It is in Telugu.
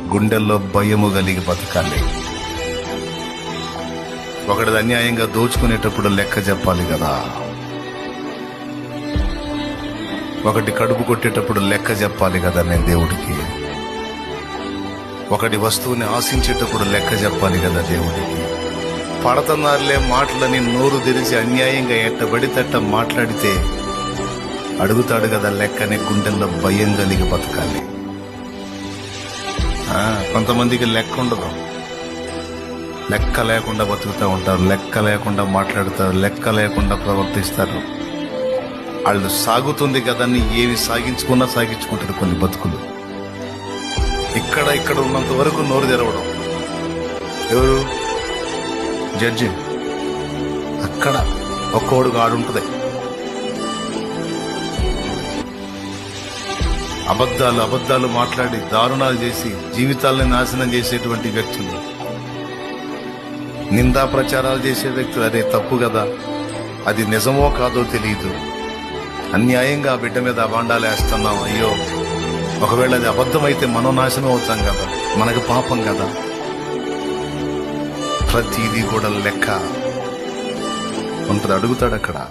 గుండెల్లో భయము కలిగి బతకాలి. ఒకటి అన్యాయంగా దోచుకునేటప్పుడు లెక్క చెప్పాలి కదా. ఒకటి కడుపు కొట్టేటప్పుడు లెక్క చెప్పాలి కదా నేను దేవుడికి. ఒకటి వస్తువుని ఆశించేటప్పుడు లెక్క చెప్పాలి కదా దేవుడికి. పడతన్నారులే మాటలని నోరు తెరిచి అన్యాయంగా ఎట్టబడి తట్ట మాట్లాడితే అడుగుతాడు కదా లెక్కనే గుండెల్లో భయం కలిగి బతకాలి. కొంతమందికి లెక్క ఉండదు. లెక్క లేకుండా బతుకుతూ ఉంటారు లెక్క లేకుండా మాట్లాడతారు లెక్క లేకుండా ప్రవర్తిస్తారు. వాళ్ళు సాగుతుంది కదని ఏవి సాగించుకున్నా సాగించుకుంటారు కొన్ని బతుకులు. ఇక్కడ ఇక్కడ ఉన్నంత వరకు నోరు తెరవడం. ఎవరు? జడ్జి. అక్కడ ఒక్కోడు ఆడుంటుంది. అబద్ధాలు అబద్ధాలు మాట్లాడి దారుణాలు చేసి జీవితాలను నాశనం చేసేటువంటి వ్యక్తులు. నిందా ప్రచారాలు చేసే వ్యక్తులు అదే తప్పు కదా? అది నిజమో కాదో తెలియదు అన్యాయంగా ఆ బిడ్డ మీద అబాండాలు వేస్తున్నాం. అయ్యో ఒకవేళ అది అబద్ధమైతే మనం నాశనం అవుతాం కదా? మనకు పాపం కదా? ప్రతిదీ కూడా లెక్క. ఉంటుంది అడుగుతాడు అక్కడ.